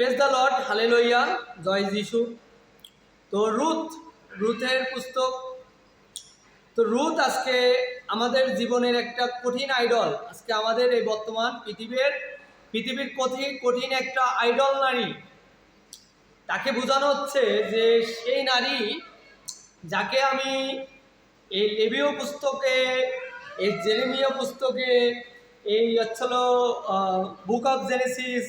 Press the Lord হালে লইয়া জয় যিশু। তো রুথ রুথের পুস্তক। তো রুথ আজকে আমাদের জীবনের একটা কঠিন আইডল আজকে আমাদের এই বর্তমান পৃথিবীর পৃথিবীর কঠিন কঠিন একটা আইডল নারী। তাকে বোঝানো হচ্ছে যে সেই নারী যাকে আমি এই লেবিও পুস্তকে, এই জেরেমিয়া পুস্তকে, এই হচ্ছিল বুক অফ জেনেসিস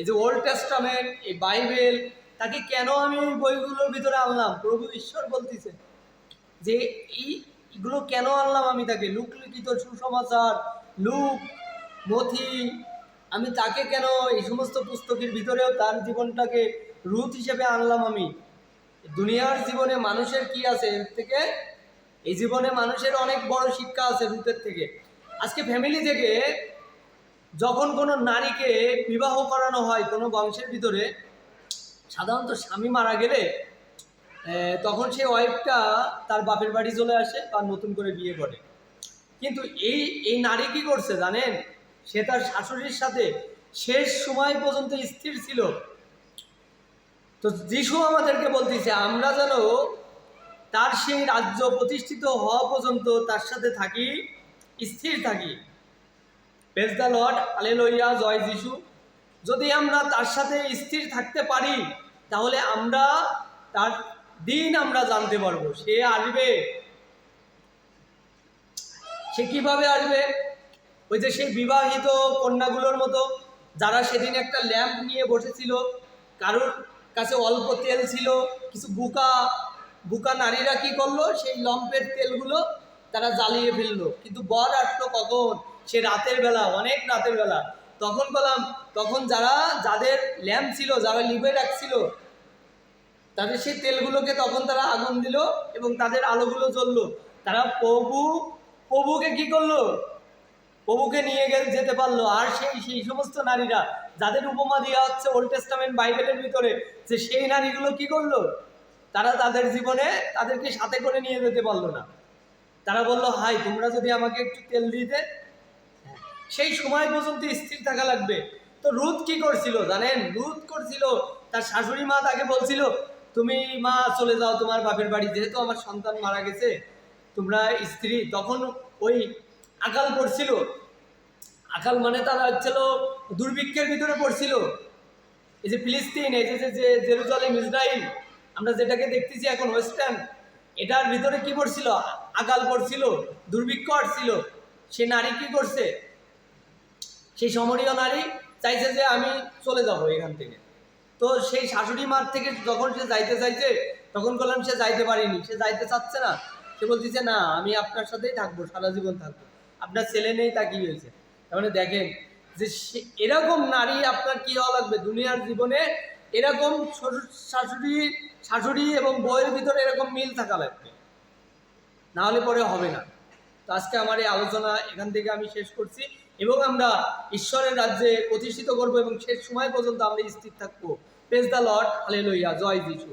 এই যে ওল্ড টেস্টামেন্ট এই বাইবেল তাকে কেন আমি ওই বইগুলোর ভিতরে আনলাম? প্রভু ঈশ্বর বলতেছে যে এইগুলো কেন আনলাম আমি তাকে? লুক লিখিত সুসমাচার, লুক মথি আমি তাকে কেন এই সমস্ত পুস্তকের ভিতরেও তার জীবনটাকে রুথ হিসেবে আনলাম আমি? দুনিয়ার জীবনে মানুষের কি আছে এর থেকে? এই জীবনে মানুষের অনেক বড় শিক্ষা আছে রুথের থেকে। আজকে ফ্যামিলি থেকে যখন কোনো নারীকে বিবাহ করানো হয় কোনো বংশের ভিতরে, সাধারণত স্বামী মারা গেলে তখন সেই ওয়াইফটা তার বাপের বাড়ি চলে আসে বা নতুন করে বিয়ে করে। কিন্তু এই এই নারী কি করছে জানেন? সে তার শাশুড়ির সাথে শেষ সময় পর্যন্ত স্থির ছিল। তো যিশু আমাদেরকে বলতেছে, আমরা যেন তার সেই রাজ্য প্রতিষ্ঠিত হওয়া পর্যন্ত তার সাথে থাকি, স্থির থাকি। পেজ দ্য লর্ড আলে লইয়া জয় যিশু। যদি আমরা তার সাথে স্থির থাকতে পারি, তাহলে আমরা তার দিন আমরা জানতে পারব, সে আসবে। সে কীভাবে আসবে? ওই যে সেই বিবাহিত কন্যাগুলোর মতো, যারা সেদিন একটা ল্যাম্প নিয়ে বসেছিল, কারোর কাছে অল্প তেল ছিল, কিছু বুকা বুকা নারীরা কি করল? সেই লম্পের তেলগুলো তারা জ্বালিয়ে ফেলল। কিন্তু বর আসলো কখন? সে রাতের বেলা, অনেক রাতের বেলা। তখন বললাম, তখন যারা, যাদের ল্যাম্প ছিল, যারা লিভে রাখছিল, তাদের সেই তেলগুলোকে তখন তারা আগুন দিল এবং তাদের আলোগুলো জ্বললো। তারা প্রভু, প্রভুকে কি করল? প্রভুকে নিয়ে যেতে পারল। আর সেই সেই সমস্ত নারীরা, যাদের উপমা দেওয়া হচ্ছে ওল্ড টেস্টামেন্ট বাইবেলের ভিতরে, যে সেই নারীগুলো কি করল? তারা তাদের জীবনে তাদেরকে সাথে করে নিয়ে যেতে পারল না। তারা বলল, হাই, তোমরা যদি আমাকে একটু তেল দিতে সেই সময় পর্যন্ত স্থির থাকা লাগবে। তো রুদ কি করছিল জানেন? রুদ করছিল, তার শাশুড়ি মা তাকে বলছিল, তুমি মা, চলে যাও, তোমার বাপের বাড়ি। যেহেতু আমার সন্তান মারা গেছে, তোমরা স্ত্রী। তখন ওই আকাল পড়ছিল। আকাল মানে তারা হচ্ছিল দুর্ভিক্ষের ভিতরে পড়ছিল। এই যে ফিলিস্তিন, এই যে, যে- জেরুজালেম ইসরায়েল আমরা যেটাকে দেখতেছি এখন ওয়েস্টার্ন, এটার ভিতরে কি পড়ছিল? আকাল পড়ছিল, দুর্ভিক্ষ আসছিল। সে নারী কি করছে? সেই সমরীয় নারী চাইছে যে আমি চলে যাব এখান থেকে। তো সেই শাশুড়ি মার থেকে যখন সে যাইতে চাইছে, তখন বললাম সে যাইতে পারিনি। সে যাইতে চাচ্ছে না। সে বলতেছে, না, আমি আপনার সাথেই থাকব, সারা জীবন থাকব। আপনার ছেলে নেই তা কি হয়েছে? তার মানে দেখেন যে এরকম নারী আপনার কি হওয়া লাগবে? দুনিয়ার জীবনে এরকম শাশুড়ি শাশুড়ি এবং বউয়ের ভিতরে এরকম মিল থাকা লাগবে। নাহলে পরে হবে না। তো আজকে আমার এই আলোচনা এখান থেকে আমি শেষ করছি। এবং আমরা ঈশ্বরের রাজ্যে প্রতিষ্ঠিত করব এবং শেষ সময় পর্যন্ত আমরা স্থির থাকব। প্রেস দ্য লর্ড আলে লইয়া জয় যিশু।